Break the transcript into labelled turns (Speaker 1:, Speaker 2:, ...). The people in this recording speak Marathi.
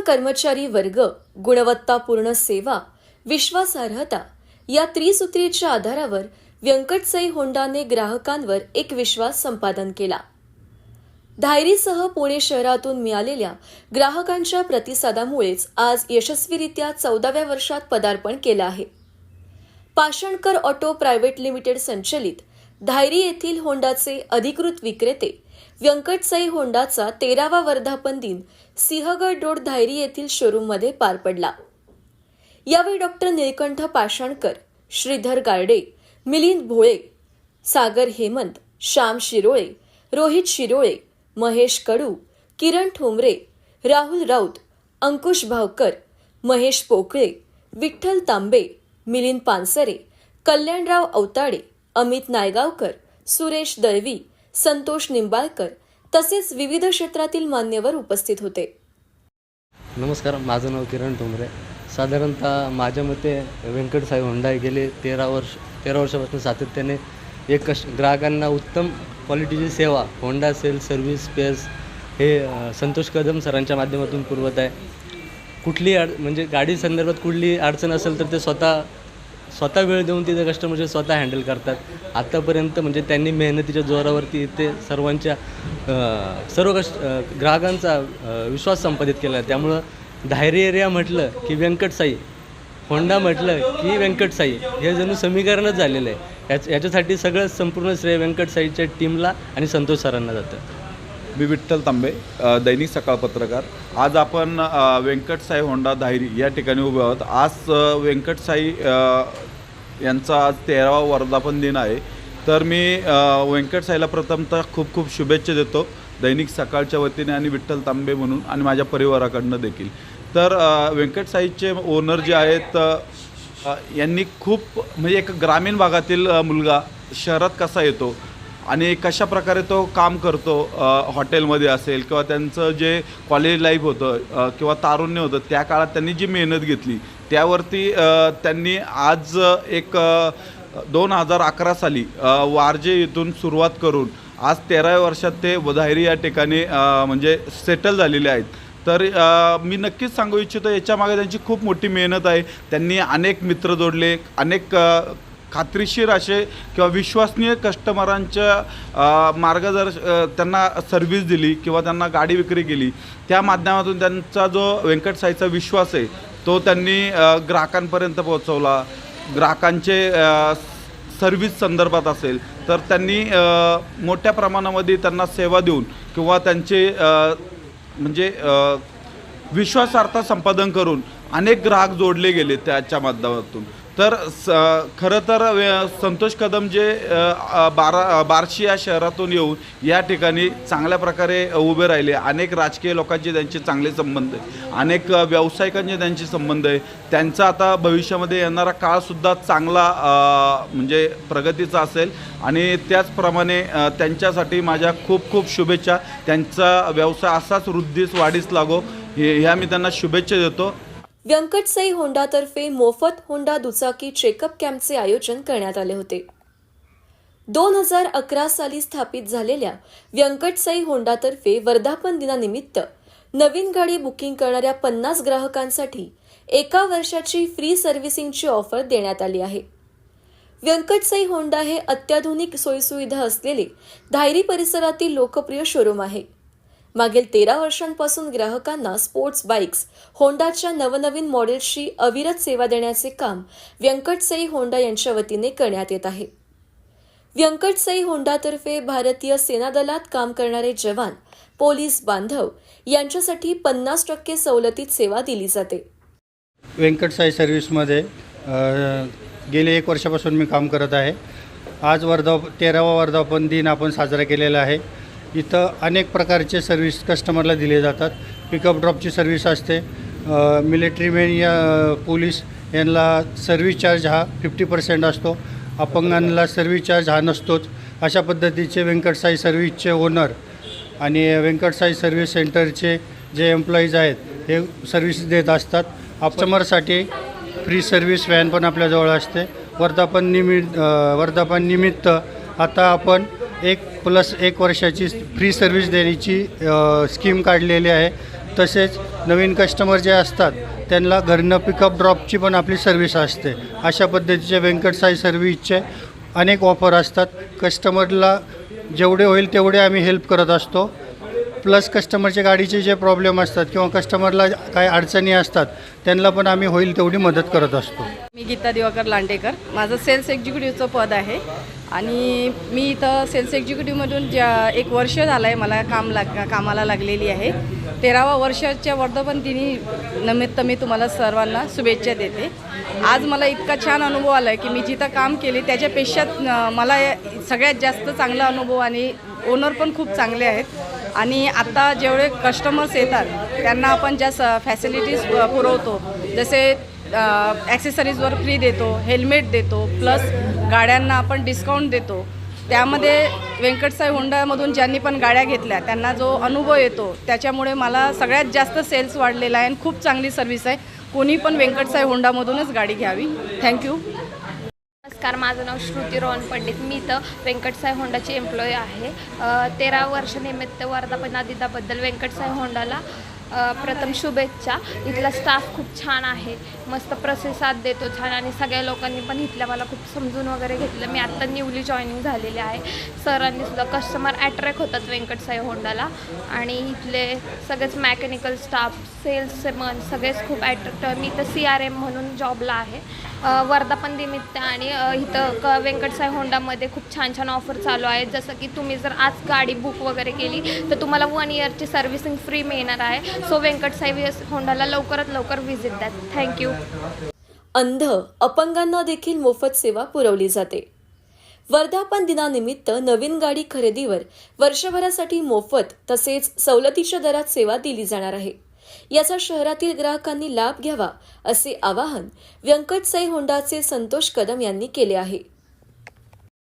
Speaker 1: कर्मचारी वर्ग गुणवत्तापूर्ण सेवा विश्वासार्हता या त्रिसूत्रीच्या आधारावर व्यंकटसई होंडाने ग्राहकांवर एक विश्वास संपादन केला. धायरीसह पुणे शहरातून मिळालेल्या ग्राहकांच्या प्रतिसादामुळेच आज यशस्वीरित्या चौदाव्या वर्षात पदार्पण केलं आहे. पाषाणकर ऑटो प्रायव्हेट लिमिटेड संचलित धायरी येथील होंडाचे अधिकृत विक्रेते व्यंकटसाई होंडाचा तेरावा वर्धापन दिन सिंहगड रोड धायरी येथील शोरूममध्ये पार पडला. यावेळी डॉक्टर निळकंठ पाषाणकर श्रीधर गार्डे मिलिंद भोळे सागर हेमंत श्याम शिरोळे रोहित शिरोळे महेश कडू किरण ठोंबरे राहुल राऊत अंकुश भावकर महेश पोकळे विठ्ठल तांबे मिलिंद पानसरे कल्याणराव अवताडे अमित नायगावकर सुरेश दळवी संतोष निंबाळकर तसेच विविध क्षेत्रातील मान्यवर उपस्थित होते.
Speaker 2: नमस्कार माझं नाव किरण ठोंबरे. साधारणतः माझ्या मते व्यंकट साई होंडा गेले तेरा वर्ष तेरा वर्षापासून सातत्याने एक कश ग्राहकांना उत्तम क्वालिटीची सेवा होंडा सेल सर्व्हिस स्पेअर्स हे संतोष कदम सरांच्या माध्यमातून पुरवत आहे. कुठली अड म्हणजे गाडी संदर्भात कुठली अडचण असेल तर ते स्वतः स्वतः वेळ देऊन तिथे कस्टमरचे स्वतः हँडल करतात. आत्तापर्यंत म्हणजे त्यांनी मेहनतीच्या जोरावरती ते सर्वांच्या सर्व कष्ट ग्राहकांचा विश्वास संपादित केला. आहे त्यामुळं धायरी एरिया म्हटलं की व्यंकटसाई होंडा म्हटलं की व्यंकटसाई. हे जणू समीकरणच झालेलं आहे. याच याच्यासाठी सगळं संपूर्ण श्रेय व्यंकटसाईच्या टीमला आणि संतोष सरांना जातं.
Speaker 3: मी विठ्ठल तांबे दैनिक सकाळ पत्रकार. आज आपण व्यंकटसाई होंडा धायरी या ठिकाणी उभे आहोत. आज व्यंकटसाई यांचा आज तेरावा वर्धापन दिन आहे. तर मी व्यंकटसाईला प्रथमतः खूप खूप शुभेच्छा देतो दैनिक सकाळच्या वतीने आणि विठ्ठल तांबे म्हणून आणि माझ्या परिवाराकडनं देखील. तर व्यंकटसाईचे ओनर जे आहेत यांनी खूप म्हणजे एक ग्रामीण भागातील मुलगा शहरात कसा येतो? आणि कशा प्रकारे तो काम करतो हॉटेलमध्ये असेल किंवा त्यांचं जे कॉलेज लाईफ होतं किंवा तारुण्य होतं त्या काळात त्यांनी जी मेहनत घेतली त्यावरती त्यांनी आज एक दोन हजार अकरा साली वारजे येथून सुरुवात करून आज तेराव्या वर्षात ते वधायरी या ठिकाणी म्हणजे सेटल झालेले आहेत. तर मी नक्कीच सांगू इच्छितो याच्यामागे त्यांची खूप मोठी मेहनत आहे. त्यांनी अनेक मित्र जोडले अनेक खात्रीशीर असे किंवा विश्वसनीय कस्टमरांच्या मार्गदर्श त्यांना सर्व्हिस दिली किंवा त्यांना गाडी विक्री केली त्या माध्यमातून त्यांचा जो व्यंकटसाईचा विश्वास आहे तो त्यांनी ग्राहकांपर्यंत पोहोचवला. ग्राहकांचे सर्व्हिस संदर्भात असेल तर त्यांनी मोठ्या प्रमाणामध्ये त्यांना सेवा देऊन किंवा त्यांचे म्हणजे अ, विश्वासार्हता संपादन करून अनेक ग्राहक जोडले गेले त्याच्या माध्यमातून. तर स खरं तर वे- संतोष कदम जे बारा बार्शी या शहरातून येऊन या ठिकाणी चांगल्या प्रकारे उभे राहिले. अनेक राजकीय लोकांचे त्यांचे चांगले संबंध आहे अनेक व्यावसायिकांचे त्यांचे संबंध आहे त्यांचा आता भविष्यामध्ये येणारा काळसुद्धा चांगला म्हणजे प्रगतीचा असेल. आणि त्याचप्रमाणे त्यांच्यासाठी माझ्या खूप खूप शुभेच्छा. त्यांचा व्यवसाय असाच वृद्धीस वाढीस लागो. हे ह्या मी त्यांना शुभेच्छा देतो.
Speaker 1: व्यंकटसाई होंडातर्फे मोफत होंडा दुचाकी चेकअप कॅम्पचे आयोजन करण्यात आले होते. दोन हजार अकरा साली स्थापित झालेल्या व्यंकटसाई होंडातर्फे वर्धापन दिनानिमित्त नवीन गाडी बुकिंग करणाऱ्या पन्नास ग्राहकांसाठी एका वर्षाची फ्री सर्व्हिसिंगची ऑफर देण्यात आली आहे. व्यंकटसाई होंडा हे अत्याधुनिक सोयीसुविधा असलेले धायरी परिसरातील लोकप्रिय शोरूम आहे. मागील तेरा वर्षांपासून ग्राहकांना स्पोर्ट्स बाईक्स होंडाच्या नवनवीन मॉडेल्सची अविरत सेवा देण्याचे काम व्यंकटसई होंडा यांच्या वतीने करण्यात येत आहे. व्यंकटसई होंडातर्फे भारतीय सेना दलात काम करणारे जवान पोलीस बांधव यांच्यासाठी पन्नास टक्के सवलतीत सेवा दिली जाते.
Speaker 4: व्यंकटसाई सर्व्हिसमध्ये गेले एक वर्षापासून मी काम करत आहे. आज वर्धा तेरावा वर्धापन दिन आपण साजरा केलेला आहे. इथं अनेक प्रकारचे सर्व्हिस कस्टमरला दिले जातात. पिकअप ड्रॉपची सर्व्हिस असते. मिलिटरीमॅन या पोलीस यांना सर्व्हिस चार्ज हा फिफ्टी पर्सेंट असतो. अपंगांना सर्व्हिस चार्ज हा नसतोच. अशा पद्धतीचे व्यंकटसाई सर्व्हिसचे ओनर आणि व्यंकटसाई सर्व्हिस सेंटरचे जे एम्प्लॉईज आहेत हे सर्व्हिस देत असतात. कस्टमरसाठी फ्री सर्व्हिस व्हॅन पण आपल्याजवळ असते. वर्धापन निमित्त वर्धापन निमित्त आता आपण एक प्लस एक वर्षाची फ्री सर्व्हिस देण्याची स्कीम काढलेली आहे. तसेच नवीन कस्टमर जे असतात त्यांना घरनं पिकअप ड्रॉपची पण आपली सर्व्हिस असते. अशा पद्धतीचे व्यंकट साई सर्व्हिसचे अनेक ऑफर असतात. कस्टमरला जेवढे होईल तेवढे आम्ही हेल्प करत असतो. प्लस कस्टमरच्या गाडीचे जे प्रॉब्लेम असतात किंवा कस्टमरला काही अडचणी असतात त्यांना पण आम्ही होईल तेवढी मदत करत असतो.
Speaker 5: मी गीता दिवाकर लांडेकर. माझं सेल्स एक्झिक्युटिव्हचं पद आहे आणि मी इथं सेल्स एक्झिक्युटिव्हमधून ज्या एक वर्ष झालं आहे मला काम लाग कामाला लागलेली आहे. तेरावा वर्षाच्या वर्धापन दिनी निमित्त मी तुम्हाला सर्वांना शुभेच्छा देते. आज मला इतका छान अनुभव आला आहे की मी जिथं काम केले त्याच्यापेक्षा मला सगळ्यात जास्त चांगला अनुभव आणि ओनर पण खूप चांगले आहेत. आणि आत्ता जेवढे कस्टमर्स येतात त्यांना आपण ज्या स फॅसिलिटीज पुरवतो जसे ॲक्सेसरीजवर फ्री देतो हेल्मेट देतो प्लस गाड्यांना आपण डिस्काउंट देतो. त्यामध्ये व्यंकटसाई होंडामधून ज्यांनी पण गाड्या घेतल्या त्यांना जो अनुभव येतो त्याच्यामुळे मला सगळ्यात जास्त सेल्स वाढलेला आहे आणि खूप चांगली सर्व्हिस आहे. कोणी पण व्यंकटसाई होंडामधूनच गाडी घ्यावी. थँक्यू
Speaker 6: नमस्कार माझं नाव श्रुती रोहन पंडित. मी इथं व्यंकटसाई होंडाची एम्प्लॉई आहे. तेरा तेरा वर्षनिमित्त वर्धापनादिताबद्दल व्यंकटसाई होंडाला प्रथम शुभेच्छा. इथला स्टाफ खूप छान आहे. मस्त प्रतिसाद देतो छान आणि सगळ्या लोकांनी पण इथल्या मला खूप समजून वगैरे घेतलं. मी आत्ता न्यूली जॉईनिंग झालेली आहे. सरांनी सुद्धा कस्टमर अट्रॅक्ट होतात व्यंकटसाई होंडाला. आणि इथले सगळेच मॅकॅनिकल स्टाफ सेल्स मन सगळेच खूप ॲट्रॅक्ट मी तर सी आर एम म्हणून जॉबला आहे. वर्धापन निमित्त आणि इथं क व्यंकटसाई होंडामध्ये खूप छान छान ऑफर चालू आहेत. जसं की तुम्ही जर आज गाडी बुक वगैरे केली तर तुम्हाला वन इयरची सर्व्हिसिंग फ्री मिळणार आहे. सो व्यंकटसाई विस- होंडाला लवकरात लवकर व्हिजिट द्या. थँक्यू
Speaker 1: अंध अपंगांना देखील मोफत सेवा पुरवली जाते. वर्धापन दिनानिमित्त नवीन गाडी खरेदीवर वर्षभरासाठी मोफत तसेच सवलतीच्या दरात सेवा दिली जाणार आहे. याचा शहरातील ग्राहकांनी लाभ घ्यावा असे आवाहन व्यंकट साई होंडाचे संतोष कदम यांनी केले आहे.